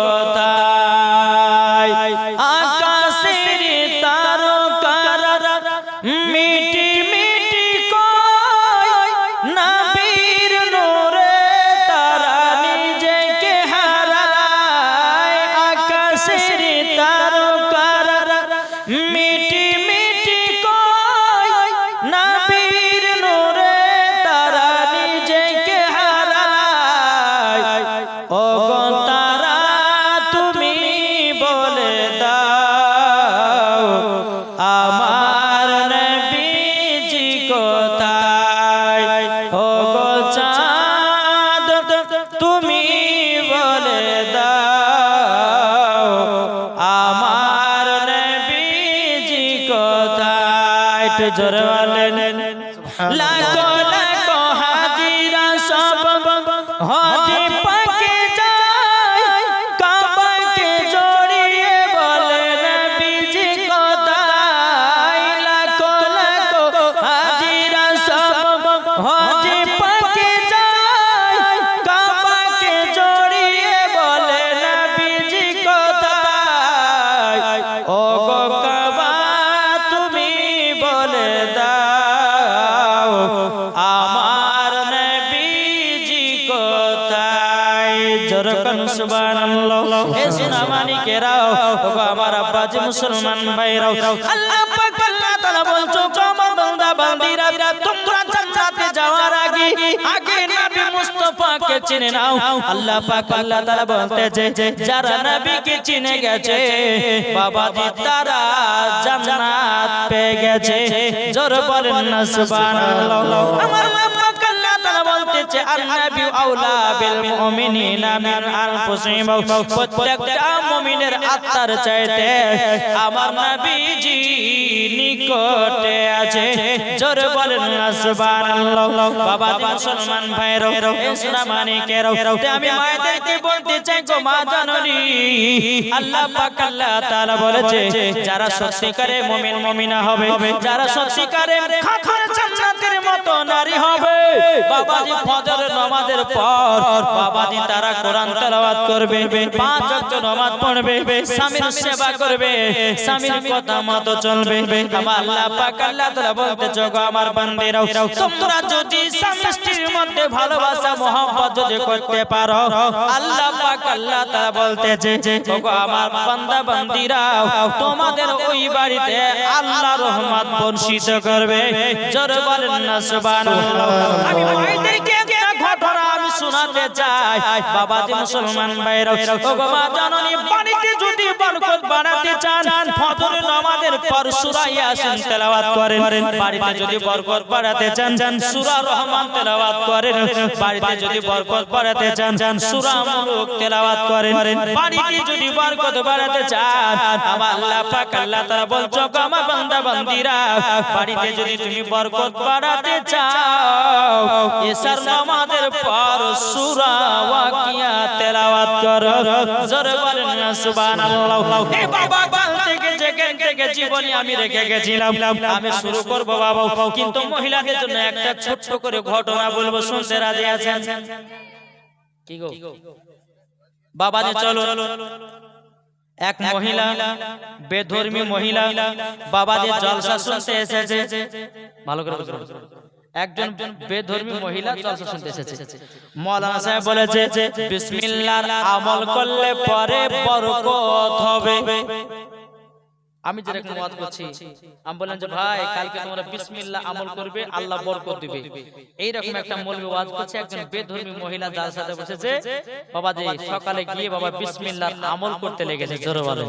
কোথায় আকাশের তারকার মিটি মিটি কয় নবীর নূরে তারা নিজেকে হারায়। আকাশের তারকার মিটি মিটি কয় নবীর নূরে তারা নিজেকে হারায়। ও হাজি পাকে যায় সুবহানাল্লাহ এ সোনা মানিকেরাও ওগো আমার আব্বাজি মুসলমান ভাইরাও। আল্লাহ পাক আল্লাহ তাআলা বলছো আমার বান্দা, বান্দিরা, তোমরা জান্নাতে যাওয়ার আগে আগে নবী মুস্তাফাকে চিনে নাও। আল্লাহ পাক আল্লাহ তাআলা বলতেছে, যারা নবীকে চিনে গেছে বাবাজি তারা জান্নাত পেয়ে গেছে। জোর বলেন না, সুবহানাল্লাহ। আমার বলতেছে আন্নাবি আউলা বিল মুমিনিনা মিন আনফুসিহিম। প্রত্যেকটা মুমিনের আত্মার চাইতে আমার নবীজি নিকটে আছে। জোর বলেন না, সুবহানাল্লাহ। বাবা সোনা মানিকেরো আমি মায়েদেরকে বলতে চাই গো মা আল্লাহ পাক আল্লাহ তাআলা বলেছে, যারা সত্যিকারে মুমিন, মুমিনা হবে, যারা সত্যিকারে জান্নাতের মতো নারী হবে। বাবাজি ফজর নামাজের পর বাবাজি তারা কোরআন তেলাওয়াত করবে। পাঁচ ওয়াক্ত নামাজ পড়বে। স্বামীর সেবা করবে। স্বামীর কথা মতো চলবে। আমার আল্লাহ পাক আল্লাহ তাআলা বলতে গো আমার বান্দিরাও। তোমরা যদি স্বামী স্ত্রীর মধ্যে ভালোবাসা মোহাম্মত যদি করতে পারো আল্লাহ পাক আল্লাহ তাআলা বলতেছে ওগো আমার বান্দা বান্দিরাও তোমাদের ওই বাড়িতে আল্লাহ রহমত বর্ষিত করবে। জোর বলেন না সুবহানাল্লাহ। আমি মায়েদেরকে একটা ঘটনা আমি শোনাতে চাই। বাবাজি মুসলমান ভাইরা ওগো মা জাননী বাড়িতে যদি বরকত বাড়াতে চান ফজর নামাজের পর সূরা ইয়াসিন তেলাওয়াত করেন। বাড়িতে যদি বরকত বাড়াতে চান, সূরা রহমান তেলাওয়াত করেন। বাড়িতে যদি বরকত বাড়াতে চান, সূরা মুলুক তেলাওয়াত করেন। বাড়িতে যদি বরকত বাড়াতে চান, আমার আল্লাহ পাক, আল্লাহ তাআলা বলছো গো আমার বান্দা, বান্দিরা, বাড়িতে যদি তুমি বরকত বাড়াতে চাও, এসার নামাজের পর সূরা ওয়াকিয়া তেলাওয়াত করো। জোরে বলেন না সুবহানাল্লাহ এ বাবা করে ঘটনা বলব এক মহিলা, বেধর্মী মহিলা জলসা শুনতে এসেছে। ভালো করে। একজন বেধর্মী মহিলা জলসা শুনতে এসেছে। মৌলানা সাহেব বলেছে বিসমিল্লাহর আমল করলে পরে বরকত হবে। আমি যেরকম ওয়াজ করছি আমি বললাম যে ভাই কালকে তোমরা বিসমিল্লাহ আমল করবে আল্লাহ বরকত দিবে। এই রকম একটা মৌলবি ওয়াজ করছে একজন বেধর্মী মহিলা যার সাথে বসেছে বাবা যে সকালে গিয়ে বাবা বিসমিল্লাহ আমল করতে লেগেছে জোরে বলেন।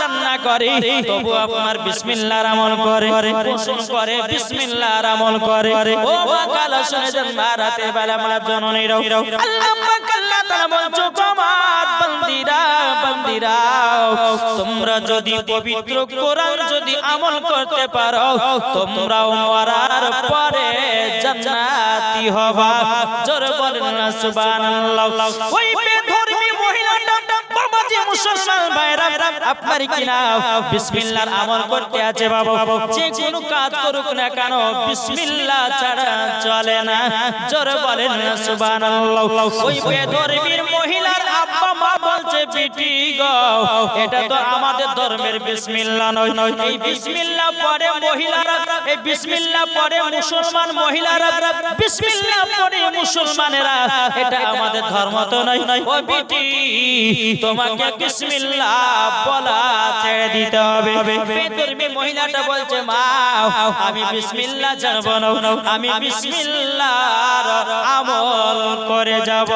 রান্না করে, তবু আপনার করে করে করে। ও কালা শুনে রাতে বেলা বান্দিরা তোমরা যদি পবিত্র কোরআন যদি আমল করতে পারো, তোমরাও মরার পরে জান্নাতি হবা। জোরে বলেন না, সুবহানাল্লাহ। ওই মহিলাটা বাবাজি মুসলমান ভাইরা আপনার কি না? বিসমিল্লাহর আমল করতে আছে বাবা। যে কোনো কেন বলছে বিটি এটা তো আমাদের ধর্মের বিসমিল্লাহ নয়। নয় এই বিসমিল্লাহ পরে মহিলারা, এই বিসমিল্লাহ পরে মুসলমান মহিলারা বিসমিল্লাহ পরে মুসলমানেরা, এটা আমাদের ধর্ম তো নয়। নয় ও বিটি তোমাকে বিসমিল্লাহ বলা ছেড়ে দিতে হবে। বেধর্মী মহিলাটা বলছে, মা, আমি বিসমিল্লাহ জানব না। আমি বিসমিল্লাহর আমল করে যাব।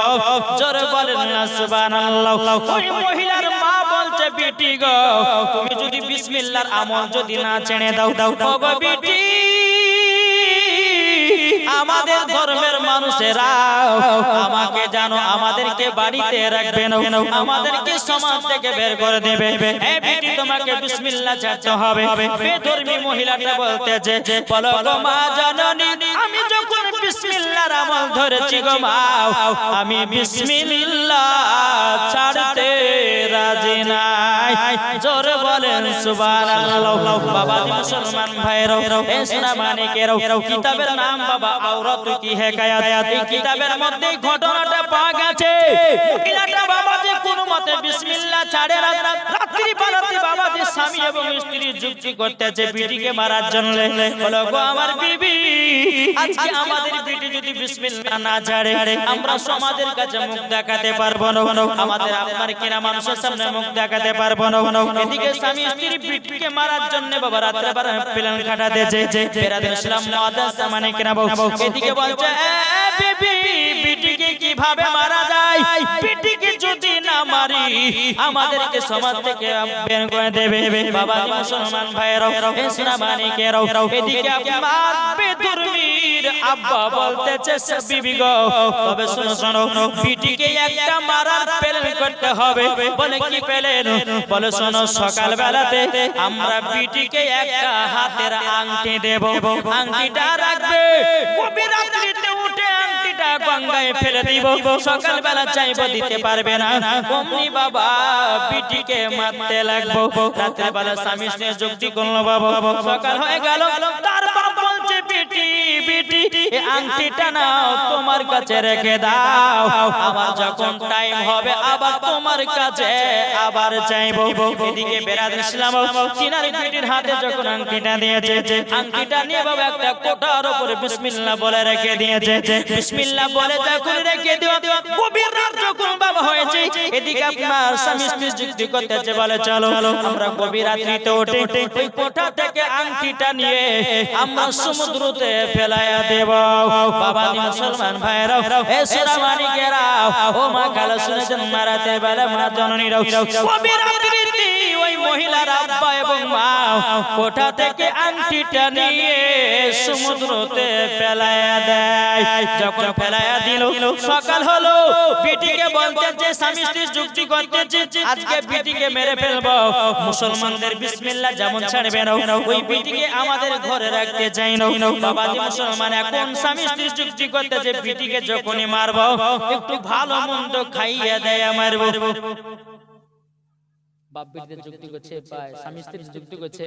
জোরে বলেন না, সুবহানাল্লাহ। ওই মহিলার মা বলছে বেটি গো তুমি যদি বিসমিল্লাহর আমল যদি না ছেড়ে দাও দাও গো বেটি আমাদের ধর্মের মানুষেরা, আমাকে জানো আমাদেরকে বাড়িতে রাখবে না আমাদেরকে সমাজ থেকে বের করে দেবে। তোমাকে বিসমিল্লাহ ছাড়তে হবে। বেধর্মী মহিলাটা বলতেছে, বলো গো মা জননী, আমি যখন বিসমিল্লাহর আমল ধরেছি গো মা, আমি বিসমিল্লাহ ছাড়তে রাজি নাই। জোরে বলেন, সুবহানাল্লাহ। বাবা মুসলমান ভাইরা এসরা সোনা মানিকেরাও কিতাবের নাম বাবা আওরাত, কি হেকায়াত? কিতাবের মধ্যে ঘটনাটা পাওয়া গেছে। মহিলাটা বাবা যে মতে বিসমিল্লাহ ছাড়ে রাত্রি যে স্বামী এবং স্ত্রী যুক্তি করতেছে, বিটিকে মারার জন্য। বলো, গো, আমার বিবি, আজকে আমাদের বিটি যদি বিসমিল্লাহ না ছাড়ে, আমরা সমাজের কাছে মুখ দেখাতে পারব না। আমাদের আপনার কিনা মানুষের সামনে মুখ দেখাতে পারব না। এদিকে স্বামী স্ত্রী বিটিকে মারার জন্য বাবা রাত্রে বার প্ল্যান কাটাতেছে বেরাদের ইসলাম মুআদ্দাস মানে কিনা বউ। এদিকে বলছে, এ বিবি, বিটিকে কীভাবে মারা যায়? মারি আমাদেরকে সমাজ থেকে বের করে দেবে। বাবা মুসলমান ভাইরাও এ সোনা মানিকেরাও এদিকে আপনার বেদুর্মীর আব্বা বলতেছে বিবি গো, তবে শোনো একটা মারার প্ল্যান করতে হবে। বলে, কি পেলেন? বলে, শোনো সকাল বেলাতে আমরা একটা হাতের আংটি দেব। আংটিটা রাখবে গভীর রাত্রিতে আংটিটা গঙ্গায় ফেলে দিব। সকালবেলা চাইব দিতে পারবে না। অমনি বাবা পিটিকে মারতে লাগবো। বেলা স্বামী যুক্তি করল, বাবা, সকাল হয়ে গেল। তার বলছে, পিটি পিটি আংটিটা নাও, তোমার কাছে রেখে দাও। আমার যখন টাইম হবে আবার তোমার কাছে আবার চাইব এদিকে বেরাদ ইসলাম চিনার বিটির হাতে যখন আংটিটা দিয়েছে আংটিটা নিয়ে বাবা একটা কোটার উপরে বিসমিল্লাহ বলে রেখে দিয়েছে। বিসমিল্লাহ বলে যখন রেখে দিও গভীর রাত যখন বাবা হয়েছে এদিকে আপনার স্বামী স্ত্রী যুক্তি করতেছে বলে চলো আমরা গভীর রাত্রিতে উঠে ওই কোঠা থেকে আংটিটা নিয়ে আমরা সমুদ্রতে ফেলাইয়া দেব। বাবা মুসলমান ভাইরাও এ সোনা মানিকেরা ও মা কালো শুনেছেন মারাতে বেলা মা জননীরাও। গভীর রাত্রিতে থেকে আংটিটা নিয়ে সমুদ্রতে দেয়। যখন দিল, সকাল হলো, বিটিকে বলতে যে, স্বামী স্ত্রী যুক্তি আজকে বিটিকে মেরে ফেলব। মুসলমানদের বিসমিল্লাহ যেমন ছাড়বে না, ওই বিটিকে আমাদের ঘরে রাখতে চাই না। বাবাজি মুসলমান, এখন স্বামী স্ত্রী যুক্তি করতেছে বিটিকে যখনই মারবো, একটু ভালো মন্দ খাইয়ে দেয় আমার বাপ বেটিদের যুক্তি করছে বা স্বামী স্ত্রীর যুক্তি করছে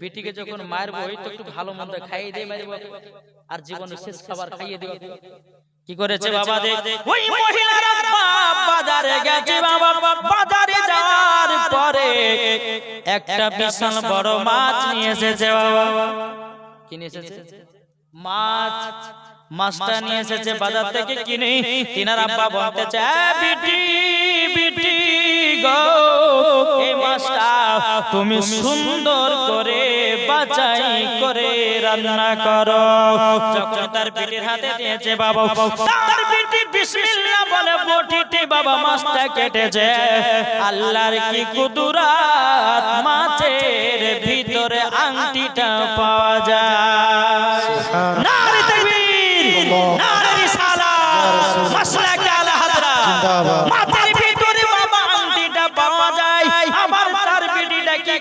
বেটিকে যখন মারবো তো একটু ভালো মন্দ খাইয়ে দিয়ে মারবো আর জীবনের শেষ খাবার খাইয়ে দেবো কি করেছে বাবা দে ওই মহিলারা বাজারে গেছে বাবা বাজারে যাওয়ার পরে একটা বিশাল বড় মাছ নিয়ে এসেছে বাবা। কি নিয়ে এসেছে? মাছ মাছটা নিয়ে এসেছে বাজার থেকে কিনে। তিনার আব্বা বলতে চায় বিটি বিটি গো। তুমি সুন্দর করে বাছাই করে রান্না করো। যখন তার বিটির হাতে দিয়েছে বাবা তার বিটি বিসমিল্লাহ বলে বটিতে বাবা মাছটা কেটেছে। আল্লাহর কি কুদুরাত মাছের ভিতরে আংটিটা পাওয়া যায়। নারে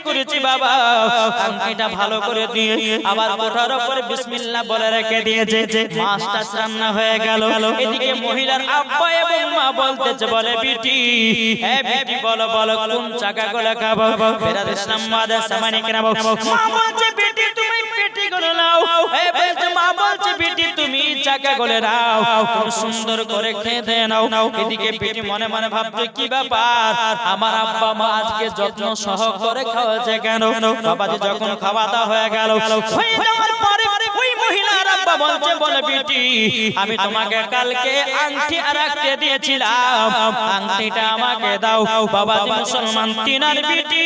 করেছি বাবা। আংটিটা ভালো করে দিয়ে আবার কোঠার উপরে বিসমিল্লাহ বলে রেখে দিয়েছে। মাছটা রান্না হয়ে গেল। এদিকে মহিলার আব্বা এবং মা বলতেছে বলে বিটি হ্যাঁ বিটি বলো বলো কোন চাকা গুলো খাব? বেরাদ ইসলাম মাদার সামানি কেনা মা বলছে বিটি তুমি পেটি করে নাও। এ বলছে মা, বলছে বিটি তুমি নাও। তুমি সুন্দর করে নাও। এদিকে বিটি মনে মনে ভাবছে, কি ব্যাপার? আমার আব্বা মা আজকে যত্ন সহ করে খাওয়াছে কেন যখন খাওয়া দাওয়া হয়ে গেল বিটি আমি তোমাকে কালকে আংটি আমাকে দাও। মুসলমান, তিনার বিটি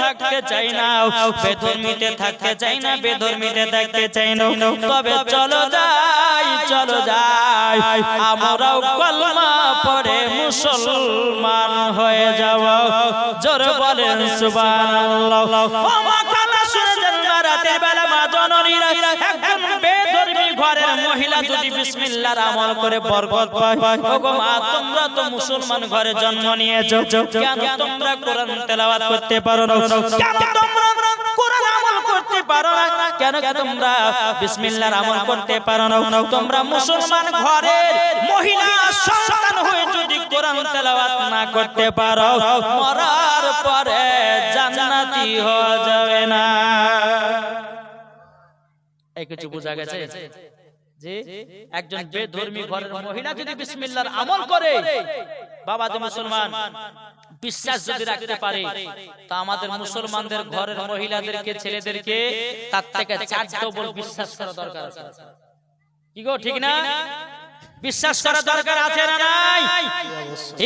থাকতে চাই না। বেধর্মীতে থাকতে চাই না, বেধর্মীতে থাকতে চাই না। তবে চলো যাই চলো যাই। আমরাও কলমা পরে মুসলমান হয়ে যাব। জোর বলেন সুবহানাল্লাহ। বেলা মা জননীরা একজন বেধর্মী ঘরের মহিলা যদি বিসমিল্লাহর আমল করে বরকত পায় ওগো মা তোমরা তো মুসলমান ঘরে জন্ম নিয়েছো। কেন তোমরা কোরআন তেলাওয়াত করতে পারো না? কেন তোমরা কোরআন আমল করতে পারো না? কেন তোমরা বিসমিল্লাহর আমল করতে পারো না? তোমরা মুসলমান ঘরের মহিলা সন্তান হয়ে যদি কোরআন তেলাওয়াত না করতে পারো মরার পরে জান্নাতি কিছু বোঝা গেছে যে একজন বেধর্মী ঘরের মহিলা যদি বিসমিল্লাহর আমল করে বাবা যে মুসলমান বিশ্বাস যদি রাখতে পারে তা আমাদের মুসলমানদের ঘরের মহিলাদেরকে ছেলেদেরকে তার থেকে চার ডবল বিশ্বাস করা দরকার আছে। কি গো ঠিক না? বিশ্বাস করা দরকার আছে না নাই?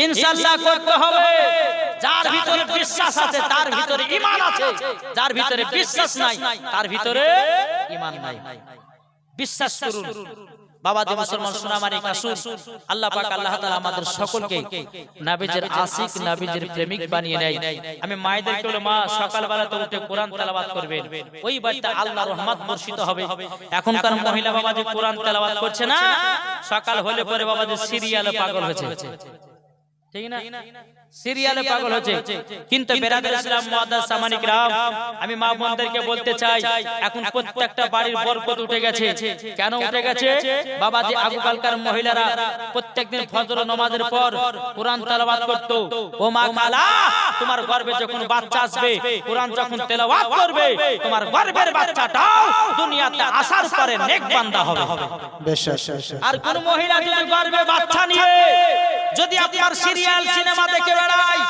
ইনশাআল্লাহ করতে হবে। যার ভিতরে বিশ্বাস আছে তার ভিতরে ঈমান আছে। যার ভিতরে বিশ্বাস নাই তার ভিতরে ঈমান নাই। বিশ্বাস করুন। বাবা যে মুসলমান সোনামারি কাসুর আল্লাহ পাক আল্লাহ তাআলা আমাদের সকলকে নবীজির আশিক নবীজির প্রেমিক বানিয়ে নেয়। আমি মায়েদেরকে বলে মা সকালবেলা তো উঠে কোরআন তেলাওয়াত করবেন ওই বাড়িতে আল্লাহ রহমত বর্ষিত হবে। এখনকার মহিলা বাবা যে কোরআন তেলাওয়াত করছে না। সকাল হলে পরে বাবা যে সিরিয়ালে পাগল হয়েছে। ঠিক না? সিরিয়ালে পাগল হচ্ছে কিন্তু বেরাদের ইসলাম মুআদ্দাস সামানিক রাম আমি মা বোনদেরকে বলতে চাই এখন প্রত্যেকটা বাড়ির বরকত উঠে গেছে। কেন উঠে গেছে? বাবা যে আগকালকার মহিলারা প্রত্যেকদিন ফজর নামাজের পর কোরআন তেলাওয়াত করত। ও মা কালা তোমার গর্ভে যখন বাচ্চা আসবে কোরআন যখন তেলাওয়াত করবে তোমার গর্ভের বাচ্চাটাও দুনিয়াতে আসার পরে নেক বান্দা হবে। আর কোন মহিলা যদি গর্ভে বাচ্চা নিয়ে যদি আপনার সিরিয়াল সিনেমা দেখে বেড়ায়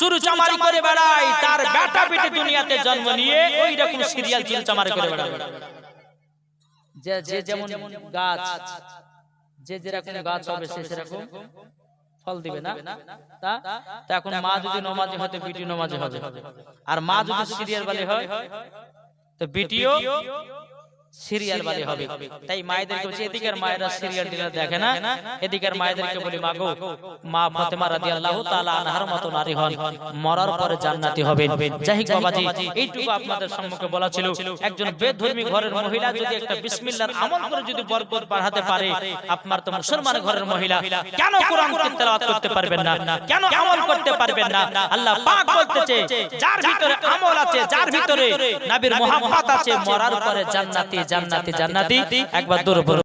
চুরু চামারি করে বেড়ায়, তার বেটা বেটি দুনিয়াতে জন্ম নিয়ে ওই রকম সিরিয়াল চুরু চামারি করে বেড়াবে। যে যেমন গাছ, যে যেরকম গাছ হবে সে সেরকম ফল দিবে না। তা তা এখন মা যদি নমাজি হয় বিটি নমাজি হবে। আর মা যদি সিরিয়াল বালি হয়, তো বিটিও সিরিয়াল বালি হবে। তাই মায়েদেরকে বলছি এদিকের মায়েরা সিরিয়াল দেখে না। এদিকের মায়েদেরকে বলি মাগো মা ফাতেমা রাদিয়াল্লাহু তাআলা আনহার মতো নারী হন। মরার পরে জান্নাতি হবেন। যাই বাবাজি এইটুকু আপনাদের সম্মুখে বলা ছিল একজন বেধর্মী ঘরের মহিলা যদি একটা বিসমিল্লাহর আমল করে যদি বরকত বাড়াতে পারে আপনার তো মুসলমান ঘরের মহিলা। কেন কোরআন তেলাওয়াত করতে পারবেন না? কেন আমল করতে পারবেন না? আল্লাহ পাক বলতেছে যার ভিতরে আমল আছে যার ভিতরে নবীর আছে মরার পরে জান্নাতি জান্নাতি জান্নাতি একবার দূর